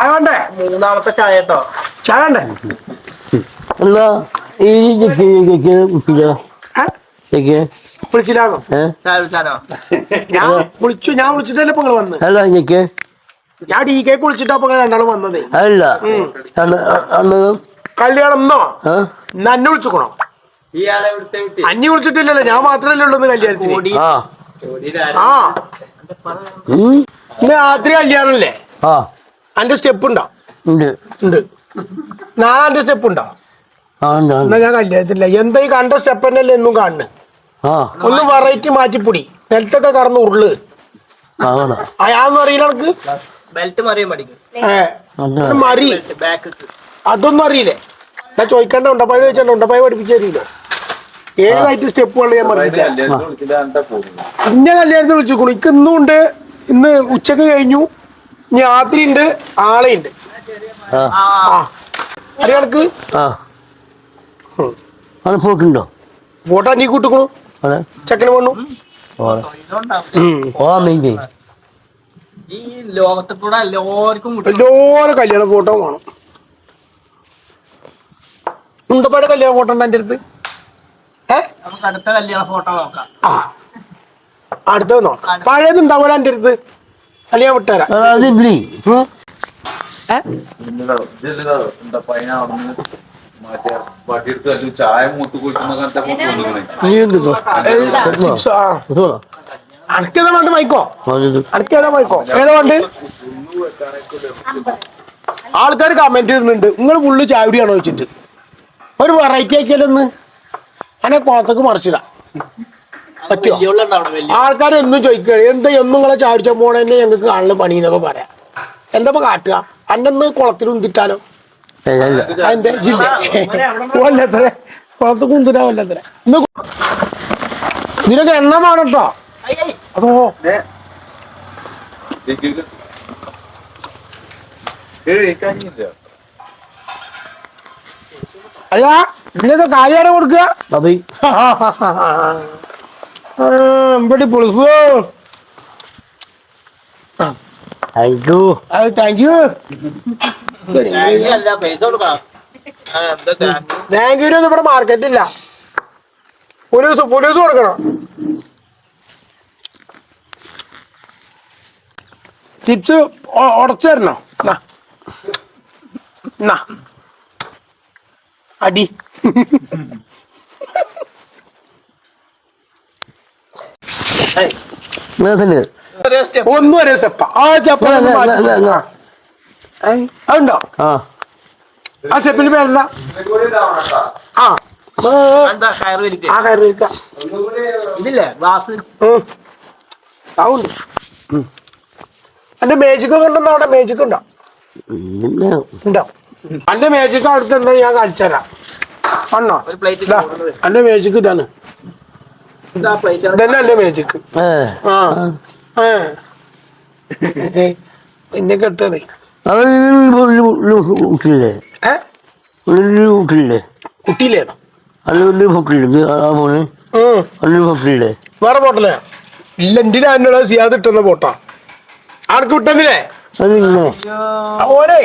ചായ വേണ്ടേ മൂന്നാമത്തെ ചായ കേട്ടോ ചായ വേണ്ടേ എന്നാ ഈ വിളിച്ചില്ലാന്നോ? വിളിച്ചാലോ ഞാൻ വിളിച്ചു ഞാൻ വിളിച്ചിട്ടല്ലേ ഇപ്പൊ നിങ്ങൾ വന്ന്? അല്ല ചെക്ക് ഞാൻ ഡി കെ വിളിച്ചിട്ടാ ഇപ്പൊ രണ്ടാളും വന്നത്. അല്ല. കല്യാണം എന്നോ ആ അന്നെ വിളിച്ചുക്കണോ? വിളിച്ചിട്ടില്ലല്ലോ ഞാൻ മാത്രല്ലേ ഉള്ളൂ കല്യാണത്തിന്. ആ. രാത്രി കല്യാണല്ലേ? ആ. അന്റെ സ്റ്റെപ്പ് ഉണ്ടോ? ഉണ്ട്. ഉണ്ട്. നാളെ അന്റെ സ്റ്റെപ്പ് ഉണ്ടോ. എന്നാ ഞാൻ കല്യാണത്തില്ല എന്താ ഈ കണ്ട സ്റ്റെപ്പ് തന്നെയല്ലേ എന്നും കാണുന്നു? ആ. ഒന്ന് വെറൈറ്റി മാറ്റിപ്പൊടി. നിലത്തൊക്കെ കടന്ന് ഉരുൾ. അയാന്ന് അറിയില്ല എനിക്ക് മറി അതൊന്നും അറിയില്ലേ. ഞാൻ ചോദിക്കണ്ട ഉണ്ടപ്പായ ചോദിച്ചാൽ ഉണ്ടപ്പായ പഠിപ്പിച്ചു തരില്ലോ ഏതായിട്ട് സ്റ്റെപ്പുകൾ ഞാൻ പഠിപ്പിക്കാം ഇന്ന കല്യാണത്തിന് വിളിച്ചു ഇക്ക് ഇന്നും ഉണ്ട് ഇന്ന് ഉച്ചയ്ക്ക് കഴിഞ്ഞു. ഇനി രാത്രി ഉണ്ട് ആളെ ഉണ്ട് ആ ആ ആ. അറിയാൾക്ക് അത് പോക്കുണ്ടോ? ഫോട്ടോ നീ കൂട്ടിക്കണു ചെക്കന് ഇതുണ്ടാവും. ഈ ലോകത്തിൽ കൂടെ എല്ലാവർക്കും കിട്ടും എല്ലാവരും കല്യാണ ഫോട്ടോ വേണം. മുണ്ടപ്പാട് കല്യാണ ഫോട്ടോ ഉണ്ട് എന്റെ അടുത്ത് അടുത്ത കല്യാണ ഫോട്ടോ നോക്കാം. അടുത്തത് നോക്കാം. പഴയത് ഉണ്ടാവില്ല എന്റെ അടുത്ത് വിട്ടുതരാം. അതില്ലേ ഉം. ഏ? ചായ മൂത്ത് അനക്കേതാ വേണ്ട മൈക്കോ? അനക്കേതാ മൈക്കോ? ഏതാ വേണ്ട ആൾക്കാർ കമന്റ് ഇടുന്നുണ്ട്. നിങ്ങൾ ഫുള്ള് ചാവടിയാണോ വെച്ചിട്ട് ഒരു വെറൈറ്റി ആക്കിയാലൊന്ന്. അനെ കോത്തക്ക് മറിച്ചിടാം. പറ്റുമോ? ആൾക്കാർ എന്നും ചോദിക്കുക എന്താ എന്നും നിങ്ങളെ ചാടിച്ച പോണെന്നെ ഞങ്ങൾക്ക് കാണുന്ന പണി എന്നൊക്കെ പറയാം. എന്താ ഇപ്പൊ കാട്ടുക? ഒന്ന് കുളത്തിൽ ഉന്തിട്ടാലോ? അതിന്റെ ജില്ല. കൊല്ലത്തര കുളത്ത് കുന്തിരാ കൊല്ലത്ര ഇന്ന് ഇതിനൊക്കെ എണ്ണ വേണം കേട്ടോ അതോ? അല്ല ഇതിനൊക്കെ കാര്യാരം കൊടുക്കുക? ഇവിടെ പൊളിസോ thank you thank you thank ഒന്നും ഇവിടെ മാർക്കറ്റ് ഇല്ല. ഒരു പോലീസ് കൊടുക്കണം. ചിപ്സ് ഉടച്ചു തരണോ? എന്നാ. എന്നാ. അടി. ഒന്നും ചെപ്പ ആ. ചെപ്പ. ആ. അതുണ്ടോ ആ. ആ പേരെന്താ? ആ. ആ, കയറ് വലിക്കുക ആ കയറി വെക്കാം ഇതില്ലേ ഗ്ലാസ് സൗണ്ട് എന്റെ മേജിക് ഉണ്ടെന്ന് അവിടെ? മേജിക്ക് ഉണ്ടോ? ഉണ്ടോ? എന്റെ മേജിക്ക് അടുത്ത് എന്താ? ഞാൻ കാണിച്ചു തരാം. ആണോ ഒരു പ്ലേറ്റ് ഇതാ. എന്റെ മേജിക് ഇതാണ്. ഇതാ പ്ലേറ്റ് ഇതന്നെ എന്റെ മേജിക് പിന്നെ ആ. എന്നെ കെട്ടണേ. കുട്ടിയില്ലേ? അല്ല പൊക്കില്ലേ ആ മോന്? ഉം. ഒരു പൊക്കില്ലേ വേറെ പോട്ടല്ലേ? ഇല്ല എന്റെ അതിനുള്ള സിയാദ് ഇട്ടുന്ന പോട്ടാ. ആർക്ക് ഓനെ.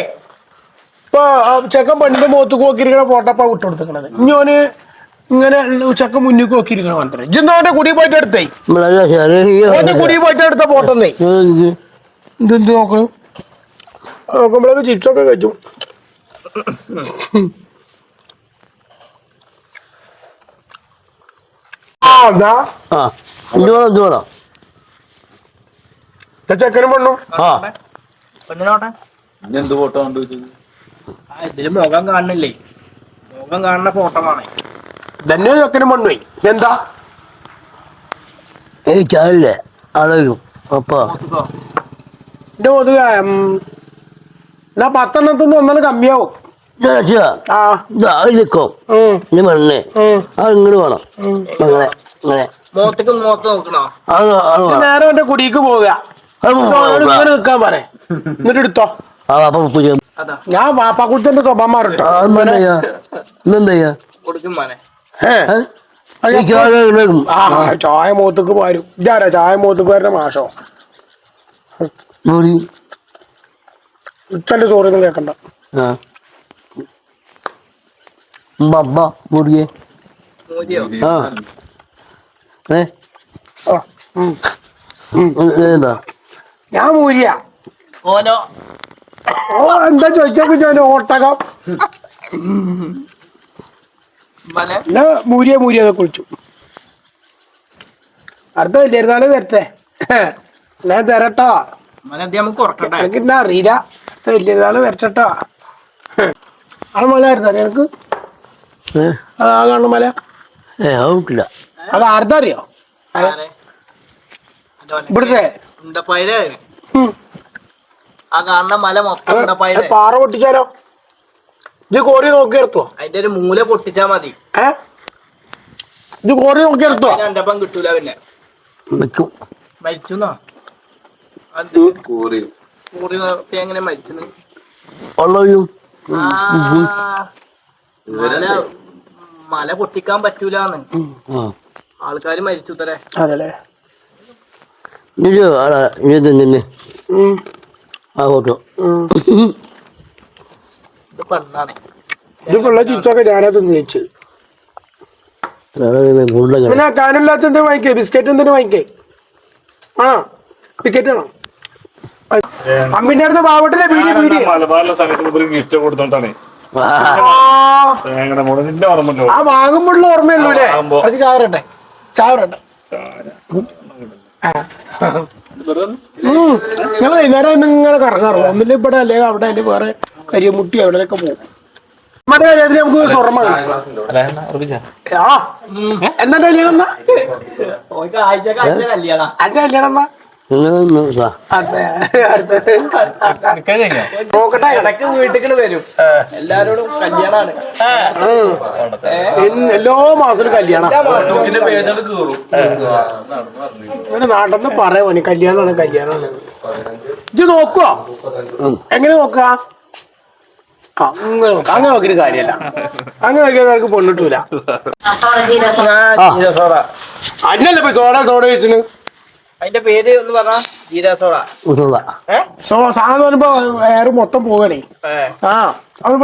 ഇപ്പൊ ചെക്കൻ പണ്ടിന്റെ മുഖത്ത് നോക്കിയിരിക്കണ ഫോട്ടോപ്പാ വിട്ടു കൊടുത്തിക്കണത് ഇനി ഓന് ഇങ്ങനെ ചക്ക മുന്നിൽ നോക്കിയിരിക്കണ മാത്രമേ ഇജെന്നാ അവന്റെ കുടി പോയിട്ട് എടുത്തേ? ഓന്റെ കുടി പോയിട്ട് എടുത്ത പോട്ടെന്നേ ഇതെന്ത് നോക്കണം നോക്കുമ്പോഴേക്ക് ചിപ്സ് ഒക്കെ കഴിച്ചു. ചെക്കനും പെണ്ണു. പെണ്ണിനോട്ടെ? എന്ത് ഫോട്ടോ കണ്ടു ഇതിൽ മുഖം കാണുന്നില്ലേ? മുഖം കാണുന്ന ഫോട്ടോ ആണ് ചെക്കനും പെണ്ണുപോയി എന്താ? ഏയ് ചായല്ലേ? അളയും അപ്പാ എന്റെ കൊതുക എന്നാ പത്തെണ്ണത്തിന് ഒന്നാണ് കമ്മിയാവും. ആ. നിൽക്കോ ഉം, ഇനി മണ്ണേ ഉം, അത് ഇങ്ങോട്ട് വേണം. അങ്ങനെ നോക്കണോ? അത് അത് ഇത് വേണം. നേരെ എന്റെ കുടിക്ക് പോവുക. ഇങ്ങനെ പറ. എന്നിട്ട് എടുത്തോ. ആ അപ്പൊ പുതിയ അതാ. ഞാൻ വാപ്പാക്കുളത്തിന്റെ സ്വഭാവം മാറട്ടോ. ആ ഇന്നെന്താ ചെയ്യാ? ഇന്നെന്താ ചെയ്യാ? കൊടുക്കും മോനെ. ഏ ഏ? ഈ ചായ ഉണ്ടാക്കും. ആ ചായ മൂത്തക്ക് പോരും ഇതാരാ ചായ മൂത്തക്ക് വരുന്ന മാഷോ? ഉച്ചന്റെ ചോറൊന്നും കേക്കണ്ട. മുറിയെ ഞാൻ മൂരിയ ഓനോ. ഓ എന്താ ചോദിച്ചാ? ഓട്ടകം. മൂരിയ മൂരിയ കുളിച്ചു. അടുത്ത വലിയൊരുന്നാൾ വരട്ടെ. ഞാൻ തരട്ടോ? എനിക്ക് ഇന്ന അറിയില്ല. അടുത്ത വലിയൊരുന്നാൾ വരട്ടോ അത് മല ആയിരുന്നു എനിക്ക് അതാ അത് ആ കാണുന്ന മല കിട്ടില്ല. അത് ആരുടെ അറിയോ. ഇവിടുത്തെ. പാറ ഉം. ഇത് കോരി നോക്കി എടുത്തോ അതിന്റെ ഒരു മൂല പൊട്ടിച്ചാ മതി. ഏ? ഇത് കോരി നോക്കി എടുത്തോ അതിന് അണ്ടപ്പം കിട്ടൂല പിന്നെ. നിൽക്കും മരിച്ചുന്നോ? അത് കോറി. കൂറി എങ്ങനെ മരിച്ചെന്ന് ആ, മല മല പൊട്ടിക്കാൻ പറ്റൂലെന്ന്. ആൾക്കാര് മരിച്ചു തരേ അതല്ലേ? ഇത് ആടാ ഇത് നിന്നെ ആ ഉം. ഇത് പെണ്ണാണ് ഇത് പിള്ള ചിപ്സൊക്കെ ഞാനാ തിന്ന് ജയിച്ചു കൂടുതൽ പിന്നെ കാനില്ലാത്ത എന്തിനു വാങ്ങിക്കേ? ബിസ്ക്കറ്റ് എന്തിനു വാങ്ങിക്കേ? ആ ബിസ്ക്കറ്റ് ആണോ അമ്മിന്റെ അടുത്ത് പാവട്ടിലെ പീടി പീടി മലബാറിലെ സമയത്ത് ഒരു ഗിഫ്റ്റ് കൊടുത്തോണ്ടാണ്. ആ, തേങ്ങയുടെ മുളകിന്റെ ഓർമ്മല്ലോ ആ വാങ്ങുമ്പോഴുള്ള ഓർമ്മയുള്ളൂ അല്ലേ? വാങ്ങുമ്പോ. അത് ചാവരട്ടെ. ചാവരട്ടെ. നിങ്ങൾ വൈകുന്നേരം ഇന്ന് ഇങ്ങനെ കറങ്ങാറുള്ളൂ. ഒന്നില്ല ഇവിടെ അല്ലെങ്കിൽ അവിടെ അല്ലെങ്കിൽ വേറെ കരിയമുട്ടി അവിടെയൊക്കെ പോകും. മറ്റേ കല്യാണത്തിന് നമുക്ക് സ്വർണ ആ എന്താ കല്യാണം എന്നാ? ആഴ്ച കല്യാണം. അന്റെ കല്യാണം എന്നാ? നോക്കട്ടെ. ഇടയ്ക്ക് വീട്ടിൽ വരും. എല്ലാരോടും കല്യാണാണ്. എല്ലാ മാസത്തിലും കല്യാണം. ഇങ്ങനെ നാട്ടിന്ന് പറയാ പണി കല്യാണാണ് കല്യാണമാണ് ഇത് നോക്കുക എങ്ങനെ നോക്കുക? അങ്ങനെ നോക്കാം അങ്ങനെ നോക്കിയിട്ട് കാര്യമല്ല. അങ്ങനെ നോക്കിയാൽ നമുക്ക് പൊണ്ണിട്ടൂല അന്നല്ല പോയി സോഡ സോഡ വെച്ചിന് അതിന്റെ പേര് ഒന്ന് പറഞ്ഞ സോ സാധനം എയർ മൊത്തം പോകണേ ആ അത്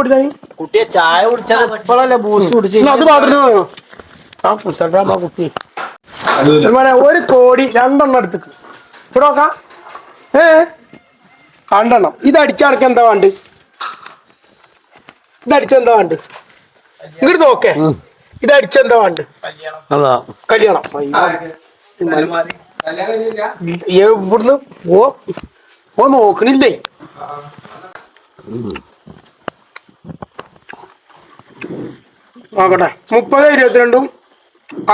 കുട്ടിയെ ചായ കുടിച്ചത് ഇപ്പോഴല്ലേ ബൂസ്റ്റ് കുടിച്ച് ഇല്ല, അത് ആ പുസ്തകം കുട്ടി. ഒരു കോടി രണ്ടെണ്ണം എടുത്തേക്ക്. ഇവിടെ നോക്കാം. ഏ രണ്ടെണ്ണം. ഇത് അടിച്ചടക്കം എന്താ വേണ്ട ഇത് അടിച്ചെന്താ വേണ്ട ഇങ്ങോട്ട് നോക്കേ. ഇതടിച്ചെന്താ അടിച്ചെന്താ വേണ്ട കല്യാണം. അതാ കല്യാണം ഇവിടുന്ന് ഓ ഓ നോക്കണില്ലേ? നോക്കട്ടെ. മുപ്പത് ഇരുപത്തിരണ്ടും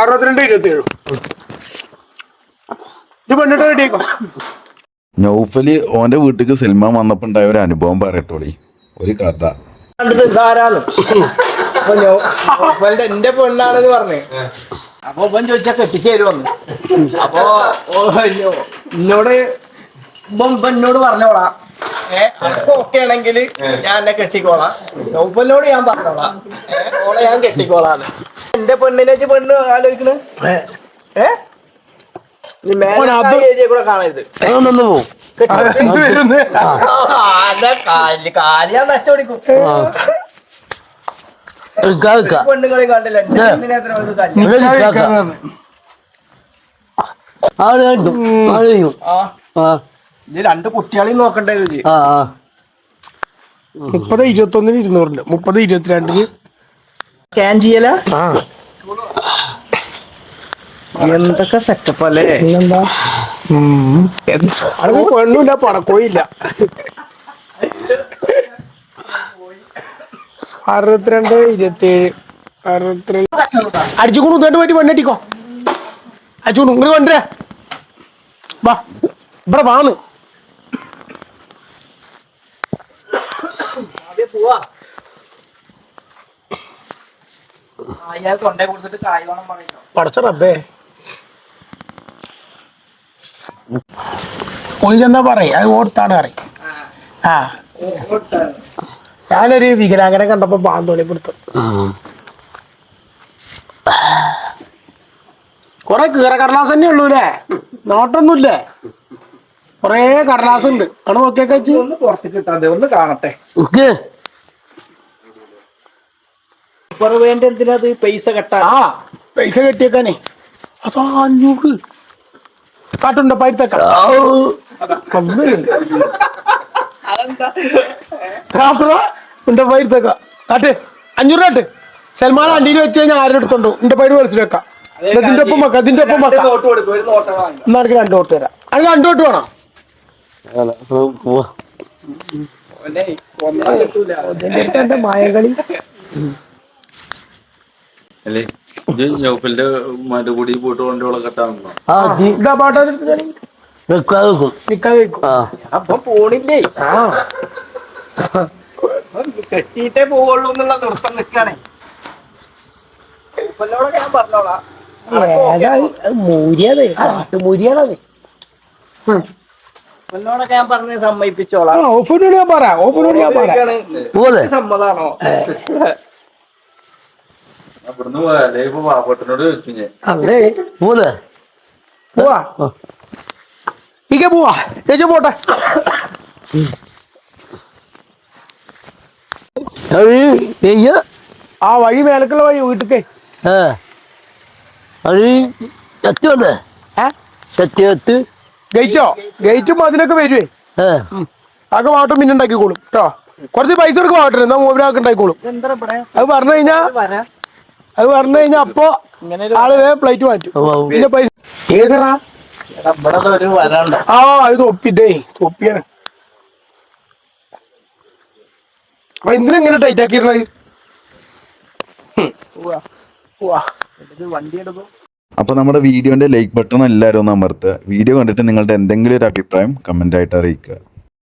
അറുപത്തിരണ്ട് ഇരുപത്തിയേഴും. ഇത് പെണ്ണിട്ട് കിട്ടിയേക്കോ നൗഫൽ ഓന്റെ വീട്ടിക്ക് സിനിമ വന്നപ്പോ ഉണ്ടായ ഒരു അനുഭവം പറയട്ടോളി. ഒരു കഥ. കണ്ടത് ഇതാരാന്ന്? അപ്പൊ നോഫലിന്റെ എന്റെ പെണ്ണാണെന്ന് പറഞ്ഞു. അപ്പൊ ഇവൻ ചോദിച്ചാ കെട്ടിച്ചു തരുമെന്ന് അപ്പൊ ഓ, അയ്യോ, എന്നോട് ഇവൻ എന്നോട് പറഞ്ഞോളാ. ഏ അപ്പൊ ഓക്കെ ആണെങ്കിൽ ഞാൻ എന്നെ കെട്ടിക്കോളാം. ഉപ്പനോട് ഞാൻ പറഞ്ഞോളാം. ഓളെ ഞാൻ കെട്ടിക്കോളാന്ന് എന്റെ പെണ്ണിനെ വെച്ച് പെണ്ണ് ആലോചിക്കണേ? ഏ? നീ ഓൻ അത് മേലെ ഏരിയ കൂടെ കാണരുത്. നിന്ന് പോവും എന്ത് അതെ കാൽ കാൽ ഞാൻ നച്ചോടിക്കും ആ. എടുക്കാ എടുക്കാ പെണ്ണുങ്ങളെ കണ്ടില്ല. എത്ര വലുത് കല്യാണം. ഇവിടെ എടുക്കാക്ക. ആൾ കണ്ടു. ആൾ ചെയ്യും ആ. ആ. രണ്ട് കുട്ടികളെയും നോക്കണ്ടേ മുപ്പത് ഇരുപത്തി ഒന്നിന് ഇരുന്നൂറുണ്ട്. മുപ്പത് ഇരുപത്തിരണ്ടിന് സ്കാൻ ചെയ്യല ആ. എന്തൊക്കെ സെറ്റപ്പ് അല്ലേ? പിന്നെന്താ? അത് പെണ്ണുമില്ല പടക്കോയില്ല അറുപത്തിരണ്ട് ഇരുപത്തിയേഴ് അറുപത്തിരണ്ട്. അടിച്ചുകൂണു ഇതോട്ട് പറ്റി പെണ്ണട്ടിക്കോ അടിച്ചുകൂണു ഇങ്ങനെ കൊണ്ടുവരാ. വാ ഇവിടെ വാന്ന്. പടച്ച റബ്ബേ. ഒളിച്ചെന്താ പറയും? അത് ഓർത്താണ് പറയും. ആ. ഞാനൊരു വികലാംഗനെ കണ്ടപ്പോ പാന്തോളി കൊടുത്തു. കുറെ കൊറേ കടലാസ് തന്നെ ഉള്ളൂല്ലേ നോട്ടൊന്നുമില്ലേ? കൊറേ കടലാസ് ഉണ്ട്. അവിടെ നോക്കിയൊക്കെ വെച്ച് ഒന്ന് പുറത്തേക്ക് കിട്ടാതെ ഒന്ന് കാണട്ടെ. ഓക്കെ. സൂപ്പർ വേണ്ട എന്തിനാ അത് പൈസ കെട്ടാ ആ പൈസ കെട്ടിയേക്കാനേ. അതാ അഞ്ഞൂറ്. കാട്ടുണ്ടോ പഴുത്തക്ക ഉണ്ട് പഴുത്തക്ക കാട്ട് അഞ്ഞൂറ് കാട്ട്. സൽമാൻ അണ്ടിയിൽ വെച്ച് കഴിഞ്ഞാൽ ആരുടെ അടുത്തുണ്ടോ? എന്റെ പൈര് മനസ്സിലാക്കാം. ഇതിന്റെ ഒപ്പം വെക്കാം ഇതിന്റെ ഒപ്പം രണ്ട് വെക്കാം. നോട്ട് കൊടുക്കും ഒരു നോട്ട് വാങ്ങി എന്നാ എനിക്ക് രണ്ടു തൊട്ട് തരാം. എനിക്ക് രണ്ടു തൊട്ട് വേണം? എന്റെ മായകളി. അല്ലേ? കൂടി പോയിട്ട് കൊണ്ടോളെ കെട്ടാണല്ലോ ആ ജി ഇതാ പാട്ട് വെക്കാതെ വെക്കും നിക്കാൻ വെക്കും. ആ. അപ്പൊ പോണില്ലേ? ആ. കെട്ടിയിട്ടേ പോവുള്ളൂ എന്നുള്ള നിർത്തം നിൽക്കണേ ഉപ്പല്ലോടൊക്കെ ഞാൻ പറഞ്ഞോളാം. ഏതാ മൂരിയാതെ കാട്ടു മൂരിയാണത് ഉപ്പല്ലോടൊക്കെ ഞാൻ പറഞ്ഞ് ആ സമ്മതിപ്പിച്ചോളാം ഓഫിനോട് ഞാൻ പറയാം ഓഫിനോട് ഞാൻ പറയാം. സമ്മതാണോ? ഇവിടുന്ന് പോയാലേ ഇപ്പൊ പാപ്പട്ടിനോട് ചോദിച്ചു ഞാൻ അല്ലേ പോന്ന് പോവാ ഇക്ക പോവാ. ചേച്ചി പോട്ടെ. ചെയ്യ ആ വഴി മേലക്കുള്ള വഴി വീട്ടിക്കേ. ഏ അത് ചത്തി വേണ്ടേ ഏ? ചത്തി ചത്ത് ഗേറ്റോ? ഗേറ്റും അതിനൊക്കെ വരുവേ. ഏ അതൊക്കെ വാട്ടും പിന്നെ ഉണ്ടാക്കിക്കോളും കേട്ടോ. കുറച്ച് പൈസ കൊടുക്കും വാട്ടർ എന്നാ മൂവിനൊക്കെ ഉണ്ടാക്കിക്കോളും. അത് പറഞ്ഞു കഴിഞ്ഞാ വരാ. അത് പറഞ്ഞു കഴിഞ്ഞാ അപ്പൊ ആൾ വേഗം പ്ലേറ്റ് മാറ്റും. പിന്നെ പൈസ ഏതറാ ആ അത് തൊപ്പിട്ടേ തൊപ്പിയാണ് അപ്പൊ എന്തിനെങ്ങനെ ടൈറ്റ് ആക്കിയിരുന്നത്? വാ വണ്ടി എടുക്കും. അപ്പോൾ നമ്മുടെ വീഡിയോന്റെ ലൈക്ക് ബട്ടൺ എല്ലാവരും ഒന്ന് അമർത്തുക. വീഡിയോ കണ്ടിട്ട് നിങ്ങളുടെ എന്തെങ്കിലും ഒരു അഭിപ്രായം കമന്റ് ആയിട്ട് അറിയിക്കുക.